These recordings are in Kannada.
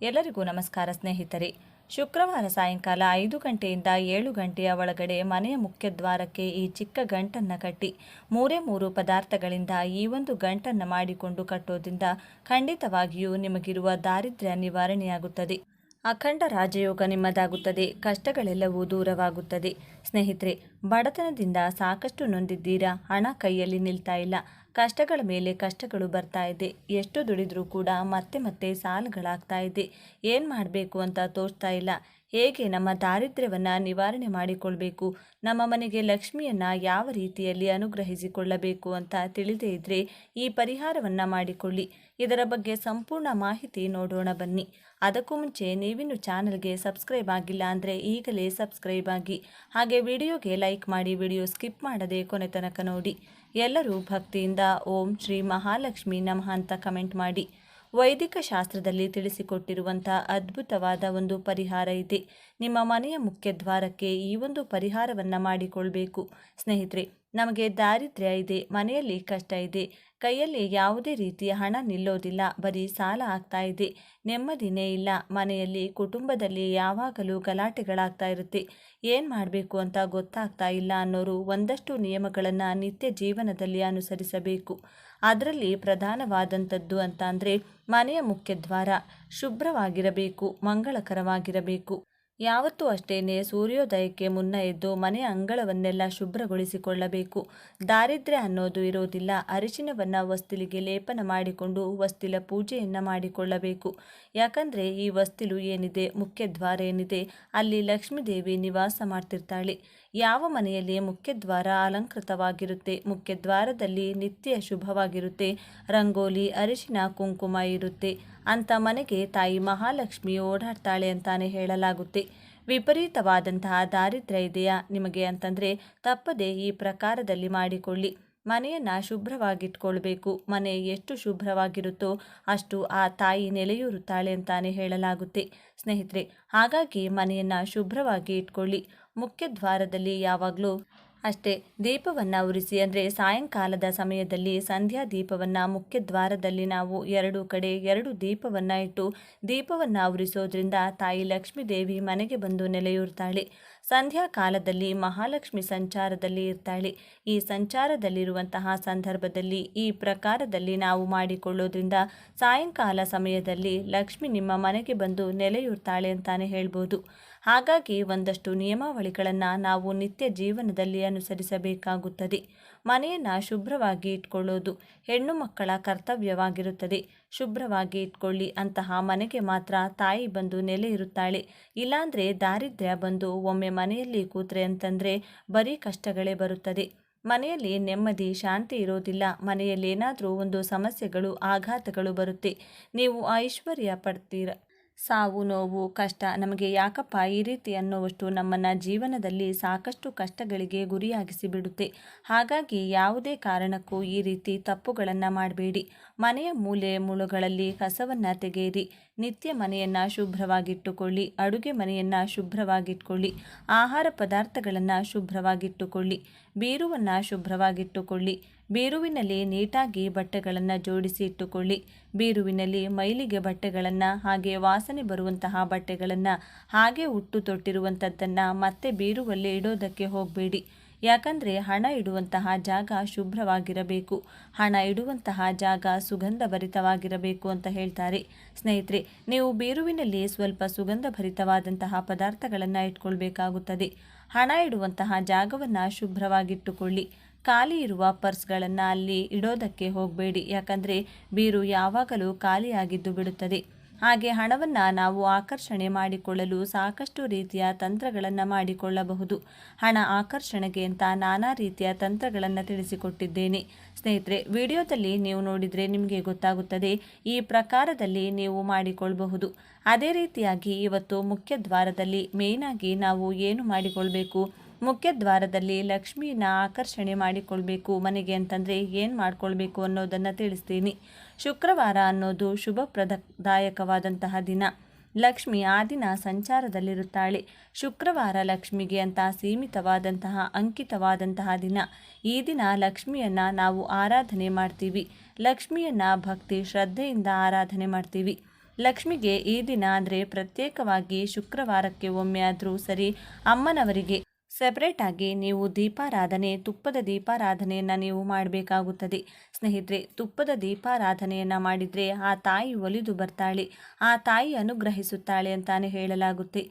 ಎಲ್ಲರಿಗೂ ನಮಸ್ಕಾರ ಸ್ನೇಹಿತರೆ. ಶುಕ್ರವಾರ ಸಾಯಂಕಾಲ ಐದು ಗಂಟೆಯಿಂದ ಏಳು ಗಂಟೆಯ ಒಳಗಡೆ ಮನೆಯ ಮುಖ್ಯದ್ವಾರಕ್ಕೆ ಈ ಚಿಕ್ಕ ಗಂಟನ್ನು ಕಟ್ಟಿ, ಮೂರೇ ಮೂರು ಪದಾರ್ಥಗಳಿಂದ ಈ ಒಂದು ಗಂಟನ್ನು ಮಾಡಿಕೊಂಡು ಕಟ್ಟೋದ್ರಿಂದ ಖಂಡಿತವಾಗಿಯೂ ನಿಮಗಿರುವ ದಾರಿದ್ರ್ಯ ನಿವಾರಣೆಯಾಗುತ್ತದೆ. ಅಖಂಡ ರಾಜಯೋಗ ನಿಮ್ಮದಾಗುತ್ತದೆ, ಕಷ್ಟಗಳೆಲ್ಲವೂ ದೂರವಾಗುತ್ತದೆ. ಸ್ನೇಹಿತರೆ, ಬಡತನದಿಂದ ಸಾಕಷ್ಟು ನೊಂದಿದ್ದೀರಾ? ಹಣ ಕೈಯಲ್ಲಿ ನಿಲ್ತಾ ಇಲ್ಲ. ಕಷ್ಟಗಳ ಮೇಲೆ ಕಷ್ಟಗಳು ಬರ್ತಾ ಇದೆ. ಎಷ್ಟು ದುಡಿದ್ರೂ ಕೂಡ ಮತ್ತೆ ಮತ್ತೆ ಸಾಲುಗಳಾಗ್ತಾ ಇದೆ. ಏನು ಮಾಡಬೇಕು ಅಂತ ತೋಚ್ತಾ ಇಲ್ಲ. ಹೇಗೆ ನಮ್ಮ ದಾರಿದ್ರ್ಯವನ್ನು ನಿವಾರಣೆ ಮಾಡಿಕೊಳ್ಬೇಕು? ನಮ್ಮ ಮನೆಗೆ ಲಕ್ಷ್ಮಿಯನ್ನು ಯಾವ ರೀತಿಯಲ್ಲಿ ಅನುಗ್ರಹಿಸಿಕೊಳ್ಳಬೇಕು ಅಂತ ತಿಳಿದೇ ಇದ್ದರೆ ಈ ಪರಿಹಾರವನ್ನು ಮಾಡಿಕೊಳ್ಳಿ. ಇದರ ಬಗ್ಗೆ ಸಂಪೂರ್ಣ ಮಾಹಿತಿ ನೋಡೋಣ ಬನ್ನಿ. ಅದಕ್ಕೂ ಮುಂಚೆ ನೀವಿನ್ನು ಚಾನಲ್ಗೆ ಸಬ್ಸ್ಕ್ರೈಬ್ ಆಗಿಲ್ಲ ಅಂದರೆ ಈಗಲೇ ಸಬ್ಸ್ಕ್ರೈಬ್ ಆಗಿ. ಹಾಗೆ ವಿಡಿಯೋಗೆ ಲೈಕ್ ಮಾಡಿ ವಿಡಿಯೋ ಸ್ಕಿಪ್ ಮಾಡದೆ ಕೊನೆ ತನಕ ನೋಡಿ. ಎಲ್ಲರೂ ಭಕ್ತಿಯಿಂದ ಓಂ ಶ್ರೀ ಮಹಾಲಕ್ಷ್ಮಿ ನಮಃ ಅಂತ ಕಮೆಂಟ್ ಮಾಡಿ. ವೈದಿಕ ಶಾಸ್ತ್ರದಲ್ಲಿ ತಿಳಿಸಿಕೊಟ್ಟಿರುವಂಥ ಅದ್ಭುತವಾದ ಒಂದು ಪರಿಹಾರ ಇದೆ. ನಿಮ್ಮ ಮನೆಯ ಮುಖ್ಯ ದ್ವಾರಕ್ಕೆ ಈ ಒಂದು ಪರಿಹಾರವನ್ನು ಮಾಡಿಕೊಳ್ಬೇಕು. ಸ್ನೇಹಿತರೆ, ನಮಗೆ ದಾರಿದ್ರ್ಯ ಇದೆ, ಮನೆಯಲ್ಲಿ ಕಷ್ಟ ಇದೆ, ಕೈಯಲ್ಲಿ ಯಾವುದೇ ರೀತಿಯ ಹಣ ನಿಲ್ಲೋದಿಲ್ಲ, ಬರೀ ಸಾಲ ಆಗ್ತಾ ಇದೆ, ನೆಮ್ಮದಿನೇ ಇಲ್ಲ, ಮನೆಯಲ್ಲಿ, ಕುಟುಂಬದಲ್ಲಿ ಯಾವಾಗಲೂ ಗಲಾಟೆಗಳಾಗ್ತಾ ಇರುತ್ತೆ. ಏನು ಮಾಡಬೇಕು ಅಂತ ಗೊತ್ತಾಗ್ತಾ ಇಲ್ಲ ಅನ್ನೋರು ಒಂದಷ್ಟು ನಿಯಮಗಳನ್ನು ನಿತ್ಯ ಜೀವನದಲ್ಲಿ ಅನುಸರಿಸಬೇಕು. ಅದರಲ್ಲಿ ಪ್ರಧಾನವಾದಂಥದ್ದು ಅಂತ ಅಂದರೆ ಮನೆಯ ಮುಖ್ಯದ್ವಾರ ಶುಭ್ರವಾಗಿರಬೇಕು, ಮಂಗಳಕರವಾಗಿರಬೇಕು. ಯಾವತ್ತೂ ಅಷ್ಟೇನೆ ಸೂರ್ಯೋದಯಕ್ಕೆ ಮುನ್ನ ಎದ್ದು ಮನೆಯ ಅಂಗಳವನ್ನೆಲ್ಲ ಶುಭ್ರಗೊಳಿಸಿಕೊಳ್ಳಬೇಕು. ದಾರಿದ್ರ್ಯ ಅನ್ನೋದು ಇರೋದಿಲ್ಲ. ಅರಿಶಿನವನ್ನು ವಸ್ತಿಲಿಗೆ ಲೇಪನ ಮಾಡಿಕೊಂಡು ವಸ್ತಿಲ ಪೂಜೆಯನ್ನು ಮಾಡಿಕೊಳ್ಳಬೇಕು. ಯಾಕಂದರೆ ಈ ವಸ್ತಿಲು ಏನಿದೆ ಮುಖ್ಯದ್ವಾರ ಏನಿದೆ, ಅಲ್ಲಿ ಲಕ್ಷ್ಮೀದೇವಿ ನಿವಾಸ ಮಾಡ್ತಿರ್ತಾಳೆ. ಯಾವ ಮನೆಯಲ್ಲಿ ಮುಖ್ಯದ್ವಾರ ಅಲಂಕೃತವಾಗಿರುತ್ತೆ? ಮುಖ್ಯದ್ವಾರದಲ್ಲಿ ನಿತ್ಯ ಶುಭವಾಗಿರುತ್ತೆ. ರಂಗೋಲಿ, ಅರಿಶಿನ, ಕುಂಕುಮ ಇರುತ್ತೆ. ಅಂಥ ಮನೆಗೆ ತಾಯಿ ಮಹಾಲಕ್ಷ್ಮಿ ಓಡಾಡ್ತಾಳೆ ಅಂತಾನೆ ಹೇಳಲಾಗುತ್ತೆ. ವಿಪರೀತವಾದಂತಹ ದಾರಿದ್ರ್ಯ ಇದೆಯಾ? ನಿಮಗೆ ಅಂತಂದರೆ ತಪ್ಪದೆ ಈ ಪ್ರಕಾರದಲ್ಲಿ ಮಾಡಿಕೊಳ್ಳಿ. ಮನೆಯನ್ನು ಶುಭ್ರವಾಗಿಟ್ಕೊಳ್ಬೇಕು. ಮನೆ ಎಷ್ಟು ಶುಭ್ರವಾಗಿರುತ್ತೋ ಅಷ್ಟು ಆ ತಾಯಿ ನೆಲೆಯೂರುತ್ತಾಳೆ ಅಂತಾನೆ ಹೇಳಲಾಗುತ್ತೆ. ಸ್ನೇಹಿತರೆ, ಹಾಗಾಗಿ ಮನೆಯನ್ನು ಶುಭ್ರವಾಗಿ ಇಟ್ಕೊಳ್ಳಿ. ಮುಖ್ಯ ದ್ವಾರದಲ್ಲಿ ಯಾವಾಗಲೂ ಅಷ್ಟೇ, ದೀಪವನ್ನು ಉರಿಸಿ, ಅಂದರೆ ಸಾಯಂಕಾಲದ ಸಮಯದಲ್ಲಿ ಸಂಧ್ಯಾ ದೀಪವನ್ನು ಮುಖ್ಯ ದ್ವಾರದಲ್ಲಿ ನಾವು ಎರಡು ಕಡೆ ಎರಡು ದೀಪವನ್ನು ಇಟ್ಟು ದೀಪವನ್ನು ಉರಿಸೋದ್ರಿಂದ ತಾಯಿ ಲಕ್ಷ್ಮೀದೇವಿ ಮನೆಗೆ ಬಂದು ನೆಲೆಯೂರ್ತಾಳೆ. ಸಂಧ್ಯಾ ಕಾಲದಲ್ಲಿ ಮಹಾಲಕ್ಷ್ಮಿ ಸಂಚಾರದಲ್ಲಿ ಇರ್ತಾಳೆ. ಈ ಸಂಚಾರದಲ್ಲಿರುವಂತಹ ಸಂದರ್ಭದಲ್ಲಿ, ಈ ಪ್ರಕಾರದಲ್ಲಿ ನಾವು ಮಾಡಿಕೊಳ್ಳೋದ್ರಿಂದ ಸಾಯಂಕಾಲ ಸಮಯದಲ್ಲಿ ಲಕ್ಷ್ಮಿ ನಿಮ್ಮ ಮನೆಗೆ ಬಂದು ನೆಲೆಯೂರ್ತಾಳೆ ಅಂತಾನೆ ಹೇಳ್ಬೋದು. ಹಾಗಾಗಿ ಒಂದಷ್ಟು ನಿಯಮಾವಳಿಗಳನ್ನು ನಾವು ನಿತ್ಯ ಜೀವನದಲ್ಲಿ ಅನುಸರಿಸಬೇಕಾಗುತ್ತದೆ. ಮನೆಯನ್ನು ಶುಭ್ರವಾಗಿ ಇಟ್ಕೊಳ್ಳೋದು ಹೆಣ್ಣು ಮಕ್ಕಳ ಕರ್ತವ್ಯವಾಗಿರುತ್ತದೆ. ಶುಭ್ರವಾಗಿ ಇಟ್ಕೊಳ್ಳಿ, ಅಂತಹ ಮನೆಗೆ ಮಾತ್ರ ತಾಯಿ ಬಂದು ನೆಲೆ ಇರುತ್ತಾಳೆ. ಇಲ್ಲಾಂದರೆ ದಾರಿದ್ರ್ಯ ಬಂದು ಒಮ್ಮೆ ಮನೆಯಲ್ಲಿ ಕೂತ್ರೆ ಅಂತಂದರೆ ಬರೀ ಕಷ್ಟಗಳೇ ಬರುತ್ತದೆ. ಮನೆಯಲ್ಲಿ ನೆಮ್ಮದಿ, ಶಾಂತಿ ಇರೋದಿಲ್ಲ. ಮನೆಯಲ್ಲಿ ಏನಾದರೂ ಒಂದು ಸಮಸ್ಯೆಗಳು, ಆಘಾತಗಳು ಬರುತ್ತೆ. ನೀವು ಐಶ್ವರ್ಯ ಪಡ್ತೀರ ಸಾವು, ನೋವು, ಕಷ್ಟ ನಮಗೆ ಯಾಕಪ್ಪ ಈ ರೀತಿ ಅನ್ನುವಷ್ಟು ನಮ್ಮನ್ನು ಜೀವನದಲ್ಲಿ ಸಾಕಷ್ಟು ಕಷ್ಟಗಳಿಗೆ ಗುರಿಯಾಗಿಸಿ ಬಿಡುತ್ತೆ ಹಾಗಾಗಿ ಯಾವುದೇ ಕಾರಣಕ್ಕೂ ಈ ರೀತಿ ತಪ್ಪುಗಳನ್ನು ಮಾಡಬೇಡಿ. ಮನೆಯ ಮೂಲೆ ಮುಳುಗಳಲ್ಲಿ ಕಸವನ್ನು ತೆಗೆಯಿರಿ. ನಿತ್ಯ ಮನೆಯನ್ನು ಶುಭ್ರವಾಗಿಟ್ಟುಕೊಳ್ಳಿ. ಅಡುಗೆ ಮನೆಯನ್ನು ಶುಭ್ರವಾಗಿಟ್ಕೊಳ್ಳಿ. ಆಹಾರ ಪದಾರ್ಥಗಳನ್ನು ಶುಭ್ರವಾಗಿಟ್ಟುಕೊಳ್ಳಿ. ಬೀರುವನ್ನು ಶುಭ್ರವಾಗಿಟ್ಟುಕೊಳ್ಳಿ. ಬೀರುವಿನಲ್ಲಿ ನೀಟಾಗಿ ಬಟ್ಟೆಗಳನ್ನು ಜೋಡಿಸಿ ಇಟ್ಟುಕೊಳ್ಳಿ. ಬೀರುವಿನಲ್ಲಿ ಮೈಲಿಗೆ ಬಟ್ಟೆಗಳನ್ನು ಹಾಗೆ ವಾಸನೆ ಬರುವಂತಹ ಬಟ್ಟೆಗಳನ್ನು ಹಾಗೆ ಉಟ್ಟು ತೊಟ್ಟಿರುವಂಥದ್ದನ್ನು ಮತ್ತೆ ಬೀರುವಲ್ಲಿ ಇಡೋದಕ್ಕೆ ಹೋಗಬೇಡಿ. ಯಾಕಂದರೆ ಹಣ ಇಡುವಂತಹ ಜಾಗ ಶುಭ್ರವಾಗಿರಬೇಕು. ಹಣ ಇಡುವಂತಹ ಜಾಗ ಸುಗಂಧಭರಿತವಾಗಿರಬೇಕು ಅಂತ ಹೇಳ್ತಾರೆ. ಸ್ನೇಹಿತರೆ, ನೀವು ಬೀರುವಿನಲ್ಲಿ ಸ್ವಲ್ಪ ಸುಗಂಧಭರಿತವಾದಂತಹ ಪದಾರ್ಥಗಳನ್ನು ಇಟ್ಕೊಳ್ಬೇಕಾಗುತ್ತದೆ. ಹಣ ಇಡುವಂತಹ ಜಾಗವನ್ನು ಶುಭ್ರವಾಗಿಟ್ಟುಕೊಳ್ಳಿ. ಖಾಲಿ ಇರುವ ಪರ್ಸ್ಗಳನ್ನು ಅಲ್ಲಿ ಇಡೋದಕ್ಕೆ ಹೋಗಬೇಡಿ. ಯಾಕಂದರೆ ಬೀರು ಯಾವಾಗಲೂ ಖಾಲಿಯಾಗಿದ್ದು ಬಿಡುತ್ತದೆ. ಹಾಗೆ ಹಣವನ್ನು ನಾವು ಆಕರ್ಷಣೆ ಮಾಡಿಕೊಳ್ಳಲು ಸಾಕಷ್ಟು ರೀತಿಯ ತಂತ್ರಗಳನ್ನು ಮಾಡಿಕೊಳ್ಳಬಹುದು. ಹಣ ಆಕರ್ಷಣೆಗೆ ಅಂತ ನಾನಾ ರೀತಿಯ ತಂತ್ರಗಳನ್ನು ತಿಳಿಸಿಕೊಟ್ಟಿದ್ದೇನೆ. ಸ್ನೇಹಿತರೆ, ವಿಡಿಯೋದಲ್ಲಿ ನೀವು ನೋಡಿದರೆ ನಿಮಗೆ ಗೊತ್ತಾಗುತ್ತದೆ, ಈ ಪ್ರಕಾರದಲ್ಲಿ ನೀವು ಮಾಡಿಕೊಳ್ಳಬಹುದು ಅದೇ ರೀತಿಯಾಗಿ ಇವತ್ತು ಮುಖ್ಯ ದ್ವಾರದಲ್ಲಿ ಮೇಯ್ನಾಗಿ ನಾವು ಏನು ಮಾಡಿಕೊಳ್ಬೇಕು? ಮುಖ್ಯ ದ್ವಾರದಲ್ಲಿ ಲಕ್ಷ್ಮಿನ ಆಕರ್ಷಣೆ ಮಾಡಿಕೊಳ್ಬೇಕು. ಮನೆಗೆ ಅಂತಂದರೆ ಏನು ಮಾಡಿಕೊಳ್ಬೇಕು ಅನ್ನೋದನ್ನು ತಿಳಿಸ್ತೀನಿ. ಶುಕ್ರವಾರ ಅನ್ನೋದು ಶುಭಪ್ರದದಾಯಕವಾದಂತಹ ದಿನ. ಲಕ್ಷ್ಮಿ ಆ ದಿನ ಸಂಚಾರದಲ್ಲಿರುತ್ತಾಳೆ. ಶುಕ್ರವಾರ ಲಕ್ಷ್ಮಿಗೆ ಅಂತ ಸೀಮಿತವಾದಂತಹ, ಅಂಕಿತವಾದಂತಹ ದಿನ. ಈ ದಿನ ಲಕ್ಷ್ಮಿಯನ್ನು ನಾವು ಆರಾಧನೆ ಮಾಡ್ತೀವಿ. ಲಕ್ಷ್ಮಿಯನ್ನು ಭಕ್ತಿ ಶ್ರದ್ಧೆಯಿಂದ ಆರಾಧನೆ ಮಾಡ್ತೀವಿ. ಲಕ್ಷ್ಮಿಗೆ ಈ ದಿನ ಅಂದರೆ ಪ್ರತ್ಯೇಕವಾಗಿ ಶುಕ್ರವಾರಕ್ಕೆ ಒಮ್ಮೆ ಆದರೂ ಸರಿ ಅಮ್ಮನವರಿಗೆ ಸೆಪರೇಟ್ ಆಗಿ ನೀವು ದೀಪಾರಾಧನೆ, ತುಪ್ಪದ ದೀಪಾರಾಧನೆಯನ್ನು ನೀವು ಮಾಡಬೇಕಾಗುತ್ತದೆ. ಸ್ನೇಹಿತರೆ, ತುಪ್ಪದ ದೀಪಾರಾಧನೆಯನ್ನು ಮಾಡಿದರೆ ಆ ತಾಯಿ ಒಲಿದು ಬರ್ತಾಳೆ, ಆ ತಾಯಿ ಅನುಗ್ರಹಿಸುತ್ತಾಳೆ ಅಂತಾನೆ ಹೇಳಲಾಗುತ್ತೆ.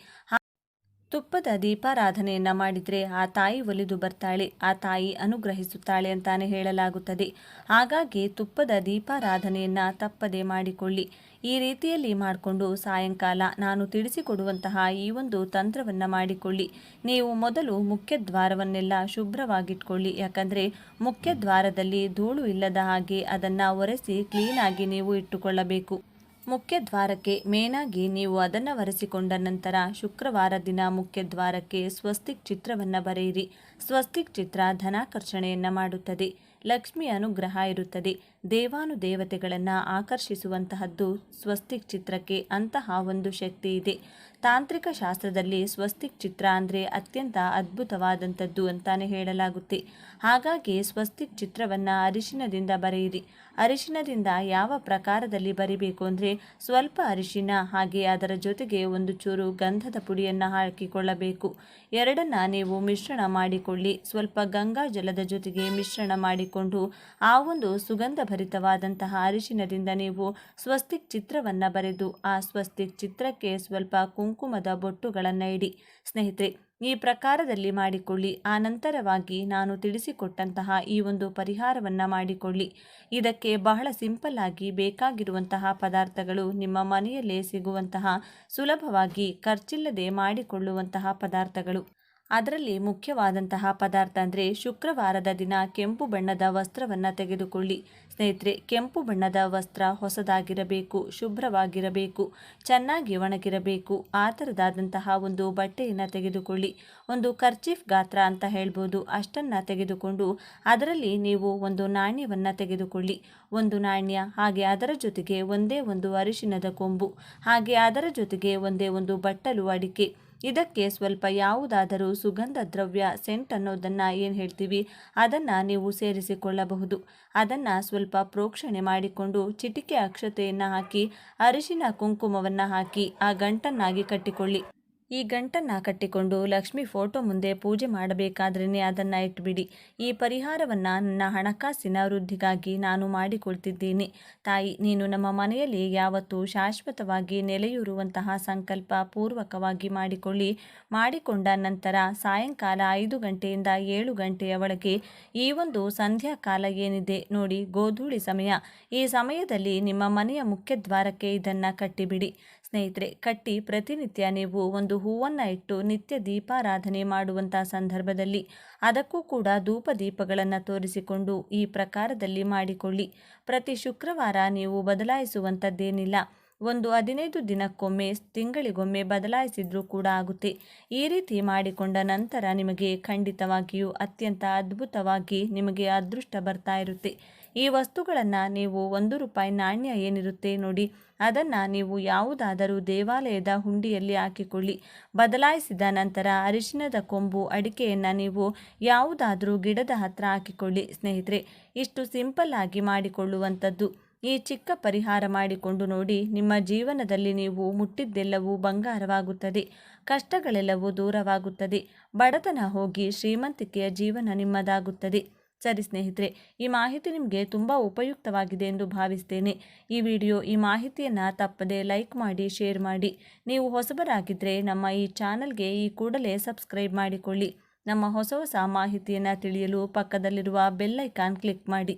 ತುಪ್ಪದ ದೀಪಾರಾಧನೆಯನ್ನು ಮಾಡಿದರೆ ಆ ತಾಯಿ ಒಲಿದು ಬರ್ತಾಳೆ, ಆ ತಾಯಿ ಅನುಗ್ರಹಿಸುತ್ತಾಳೆ ಅಂತಾನೆ ಹೇಳಲಾಗುತ್ತದೆ. ಹಾಗಾಗಿ ತುಪ್ಪದ ದೀಪಾರಾಧನೆಯನ್ನು ತಪ್ಪದೆ ಮಾಡಿಕೊಳ್ಳಿ. ಈ ರೀತಿಯಲ್ಲಿ ಮಾಡಿಕೊಂಡು ಸಾಯಂಕಾಲ ನಾನು ತಿಳಿಸಿಕೊಡುವಂತಹ ಈ ಒಂದು ತಂತ್ರವನ್ನು ಮಾಡಿಕೊಳ್ಳಿ. ನೀವು ಮೊದಲು ಮುಖ್ಯ ದ್ವಾರವನ್ನೆಲ್ಲ ಶುಭ್ರವಾಗಿಟ್ಕೊಳ್ಳಿ. ಯಾಕಂದರೆ ಮುಖ್ಯ ದ್ವಾರದಲ್ಲಿ ಧೂಳು ಇಲ್ಲದ ಹಾಗೆ ಅದನ್ನು ಒರೆಸಿ ಕ್ಲೀನಾಗಿ ನೀವು ಇಟ್ಟುಕೊಳ್ಳಬೇಕು. ಮುಖ್ಯ ದ್ವಾರಕ್ಕೆ ಮೇನಾಗಿ ನೀವು ಅದನ್ನು ಒರೆಸಿಕೊಂಡ ನಂತರ ಶುಕ್ರವಾರ ದಿನ ಮುಖ್ಯ ದ್ವಾರಕ್ಕೆ ಸ್ವಸ್ತಿಕ್ ಚಿತ್ರವನ್ನು ಬರೆಯಿರಿ. ಸ್ವಸ್ತಿಕ್ ಚಿತ್ರ ಧನಾಕರ್ಷಣೆಯನ್ನು ಮಾಡುತ್ತದೆ. ಲಕ್ಷ್ಮಿ ಅನುಗ್ರಹ ಇರುತ್ತದೆ. ದೇವಾನುದೇವತೆಗಳನ್ನು ಆಕರ್ಷಿಸುವಂತಹದ್ದು ಸ್ವಸ್ತಿಕ್ ಚಿತ್ರಕ್ಕೆ ಅಂತಹ ಒಂದು ಶಕ್ತಿ ಇದೆ. ತಾಂತ್ರಿಕ ಶಾಸ್ತ್ರದಲ್ಲಿ ಸ್ವಸ್ತಿಕ್ ಚಿತ್ರ ಅಂದರೆ ಅತ್ಯಂತ ಅದ್ಭುತವಾದಂಥದ್ದು ಅಂತಾನೆ ಹೇಳಲಾಗುತ್ತೆ. ಹಾಗಾಗಿ ಸ್ವಸ್ತಿಕ್ ಚಿತ್ರವನ್ನು ಅರಿಶಿನದಿಂದ ಬರೆಯಿರಿ. ಅರಿಶಿನದಿಂದ ಯಾವ ಪ್ರಕಾರದಲ್ಲಿ ಬರಿಬೇಕು ಅಂದರೆ ಸ್ವಲ್ಪ ಅರಿಶಿನ ಹಾಗೆ ಅದರ ಜೊತೆಗೆ ಒಂದು ಚೂರು ಗಂಧದ ಪುಡಿಯನ್ನು ಹಾಕಿಕೊಳ್ಳಬೇಕು. ಎರಡನ್ನ ನೀವು ಮಿಶ್ರಣ ಮಾಡಿಕೊಳ್ಳಿ. ಸ್ವಲ್ಪ ಗಂಗಾ ಜಲದ ಜೊತೆಗೆ ಮಿಶ್ರಣ ಮಾಡಿಕೊಂಡು ಆ ಒಂದು ಸುಗಂಧ ಭರಿತವಾದಂತಹ ಅರಿಶಿನದಿಂದ ನೀವು ಸ್ವಸ್ತಿಕ್ ಚಿತ್ರವನ್ನು ಬರೆದು ಆ ಸ್ವಸ್ತಿಕ್ ಚಿತ್ರಕ್ಕೆ ಸ್ವಲ್ಪ ಕುಂಕುಮದ ಬೊಟ್ಟುಗಳನ್ನು ಇಡಿ. ಸ್ನೇಹಿತರೆ, ಈ ಪ್ರಕಾರದಲ್ಲಿ ಮಾಡಿಕೊಳ್ಳಿ. ಆ ನಂತರವಾಗಿ ನಾನು ತಿಳಿಸಿಕೊಟ್ಟಂತಹ ಈ ಒಂದು ಪರಿಹಾರವನ್ನು ಮಾಡಿಕೊಳ್ಳಿ. ಇದಕ್ಕೆ ಬಹಳ ಸಿಂಪಲ್ ಆಗಿ ಬೇಕಾಗಿರುವಂತಹ ಪದಾರ್ಥಗಳು ನಿಮ್ಮ ಮನೆಯಲ್ಲೇ ಸಿಗುವಂತಹ ಸುಲಭವಾಗಿ ಖರ್ಚಿಲ್ಲದೆ ಮಾಡಿಕೊಳ್ಳುವಂತಹ ಪದಾರ್ಥಗಳು. ಅದರಲ್ಲಿ ಮುಖ್ಯವಾದಂತಹ ಪದಾರ್ಥ ಅಂದರೆ ಶುಕ್ರವಾರದ ದಿನ ಕೆಂಪು ಬಣ್ಣದ ವಸ್ತ್ರವನ್ನು ತೆಗೆದುಕೊಳ್ಳಿ. ಸ್ನೇಹಿತರೆ, ಕೆಂಪು ಬಣ್ಣದ ವಸ್ತ್ರ ಹೊಸದಾಗಿರಬೇಕು, ಶುಭ್ರವಾಗಿರಬೇಕು, ಚೆನ್ನಾಗಿ ಒಣಗಿರಬೇಕು, ಆ ಥರದಾದಂತಹ ಒಂದು ಬಟ್ಟೆಯನ್ನು ತೆಗೆದುಕೊಳ್ಳಿ. ಒಂದು ಕರ್ಚೀಫ್ ಗಾತ್ರ ಅಂತ ಹೇಳ್ಬೋದು. ಅಷ್ಟನ್ನು ತೆಗೆದುಕೊಂಡು ಅದರಲ್ಲಿ ನೀವು ಒಂದು ನಾಣ್ಯವನ್ನು ತೆಗೆದುಕೊಳ್ಳಿ. ಒಂದು ನಾಣ್ಯ, ಹಾಗೆ ಅದರ ಜೊತೆಗೆ ಒಂದೇ ಒಂದು ಅರಿಶಿನದ ಕೊಂಬು, ಹಾಗೆ ಅದರ ಜೊತೆಗೆ ಒಂದೇ ಒಂದು ಬಟ್ಟಲು ಅಡಿಕೆ. ಇದಕ್ಕೆ ಸ್ವಲ್ಪ ಯಾವುದಾದರೂ ಸುಗಂಧ ದ್ರವ್ಯ ಸೆಂಟ್ ಅನ್ನೋದನ್ನು ಏನು ಹೇಳ್ತೀವಿ? ಅದನ್ನು ನೀವು ಸೇರಿಸಿಕೊಳ್ಳಬಹುದು. ಅದನ್ನು ಸ್ವಲ್ಪ ಪ್ರೋಕ್ಷಣೆ ಮಾಡಿಕೊಂಡು ಚಿಟಿಕೆ ಅಕ್ಷತೆಯನ್ನು ಹಾಕಿ, ಅರಿಶಿನ ಕುಂಕುಮವನ್ನು ಹಾಕಿ, ಆ ಗಂಟನ್ನಾಗಿ ಕಟ್ಟಿಕೊಳ್ಳಿ. ಈ ಗಂಟನ್ನು ಕಟ್ಟಿಕೊಂಡು ಲಕ್ಷ್ಮಿ ಫೋಟೋ ಮುಂದೆ ಪೂಜೆ ಮಾಡಬೇಕಾದ್ರೇ ಅದನ್ನು ಇಟ್ಬಿಡಿ. ಈ ಪರಿಹಾರವನ್ನು ನನ್ನ ಹಣಕಾಸಿನ ವೃದ್ಧಿಗಾಗಿ ನಾನು ಮಾಡಿಕೊಳ್ತಿದ್ದೀನಿ. ತಾಯಿ, ನೀನು ನಮ್ಮ ಮನೆಯಲ್ಲಿ ಯಾವತ್ತೂ ಶಾಶ್ವತವಾಗಿ ನೆಲೆಯೂರುವಂತಹ ಸಂಕಲ್ಪ ಪೂರ್ವಕವಾಗಿ ಮಾಡಿಕೊಳ್ಳಿ. ಮಾಡಿಕೊಂಡ ನಂತರ ಸಾಯಂಕಾಲ ಐದು ಗಂಟೆಯಿಂದ ಏಳು ಗಂಟೆಯ ಒಳಗೆ ಈ ಒಂದು ಸಂಧ್ಯಾಕಾಲ ಏನಿದೆ ನೋಡಿ ಗೋಧೂಳಿ ಸಮಯ. ಈ ಸಮಯದಲ್ಲಿ ನಿಮ್ಮ ಮನೆಯ ಮುಖ್ಯದ್ವಾರಕ್ಕೆ ಇದನ್ನು ಕಟ್ಟಿಬಿಡಿ. ಸ್ನೇಹಿತರೆ, ಕಟ್ಟಿ ಪ್ರತಿನಿತ್ಯ ನೀವು ಒಂದು ಹೂವನ್ನು ಇಟ್ಟು ನಿತ್ಯ ದೀಪಾರಾಧನೆ ಮಾಡುವಂಥ ಸಂದರ್ಭದಲ್ಲಿ ಅದಕ್ಕೂ ಕೂಡ ಧೂಪ ದೀಪಗಳನ್ನು ತೋರಿಸಿಕೊಂಡು ಈ ಪ್ರಕಾರದಲ್ಲಿ ಮಾಡಿಕೊಳ್ಳಿ. ಪ್ರತಿ ಶುಕ್ರವಾರ ನೀವು ಬದಲಾಯಿಸುವಂಥದ್ದೇನಿಲ್ಲ ಒಂದು ಹದಿನೈದು ದಿನಕ್ಕೊಮ್ಮೆ ತಿಂಗಳಿಗೊಮ್ಮೆ ಬದಲಾಯಿಸಿದ್ರೂ ಕೂಡ ಆಗುತ್ತೆ. ಈ ರೀತಿ ಮಾಡಿಕೊಂಡ ನಂತರ ನಿಮಗೆ ಖಂಡಿತವಾಗಿಯೂ ಅತ್ಯಂತ ಅದ್ಭುತವಾಗಿ ನಿಮಗೆ ಅದೃಷ್ಟ ಬರ್ತಾ ಇರುತ್ತೆ. ಈ ವಸ್ತುಗಳನ್ನು ನೀವು ಒಂದು ರೂಪಾಯಿ ನಾಣ್ಯ ಏನಿರುತ್ತೆ ನೋಡಿ, ಅದನ್ನು ನೀವು ಯಾವುದಾದರೂ ದೇವಾಲಯದ ಹುಂಡಿಯಲ್ಲಿ ಹಾಕಿಕೊಳ್ಳಿ. ಬದಲಾಯಿಸಿದ ನಂತರ ಅರಿಶಿನದ ಕೊಂಬು ಅಡಿಕೆಯನ್ನು ನೀವು ಯಾವುದಾದರೂ ಗಿಡದ ಹತ್ರ ಹಾಕಿಕೊಳ್ಳಿ. ಸ್ನೇಹಿತರೆ, ಇಷ್ಟು ಸಿಂಪಲ್ ಆಗಿ ಮಾಡಿಕೊಳ್ಳುವಂಥದ್ದು. ಈ ಚಿಕ್ಕ ಪರಿಹಾರ ಮಾಡಿಕೊಂಡು ನೋಡಿ, ನಿಮ್ಮ ಜೀವನದಲ್ಲಿ ನೀವು ಮುಟ್ಟಿದ್ದೆಲ್ಲವೂ ಬಂಗಾರವಾಗುತ್ತದೆ, ಕಷ್ಟಗಳೆಲ್ಲವೂ ದೂರವಾಗುತ್ತದೆ. ಬಡತನ ಹೋಗಿ ಶ್ರೀಮಂತಿಕೆಯ ಜೀವನ ನಿಮ್ಮದಾಗುತ್ತದೆ. ಸರಿ ಸ್ನೇಹಿತರೆ, ಈ ಮಾಹಿತಿ ನಿಮಗೆ ತುಂಬ ಉಪಯುಕ್ತವಾಗಿದೆ ಎಂದು ಭಾವಿಸ್ತೇನೆ. ಈ ವಿಡಿಯೋ, ಈ ಮಾಹಿತಿಯನ್ನು ತಪ್ಪದೆ ಲೈಕ್ ಮಾಡಿ, ಶೇರ್ ಮಾಡಿ. ನೀವು ಹೊಸಬರಾಗಿದ್ದರೆ ನಮ್ಮ ಈ ಚಾನಲ್ಗೆ ಈ ಕೂಡಲೇ ಸಬ್ಸ್ಕ್ರೈಬ್ ಮಾಡಿಕೊಳ್ಳಿ. ನಮ್ಮ ಹೊಸ ಹೊಸ ಮಾಹಿತಿಯನ್ನು ತಿಳಿಯಲು ಪಕ್ಕದಲ್ಲಿರುವ ಬೆಲ್ಲೈಕಾನ್ ಕ್ಲಿಕ್ ಮಾಡಿ.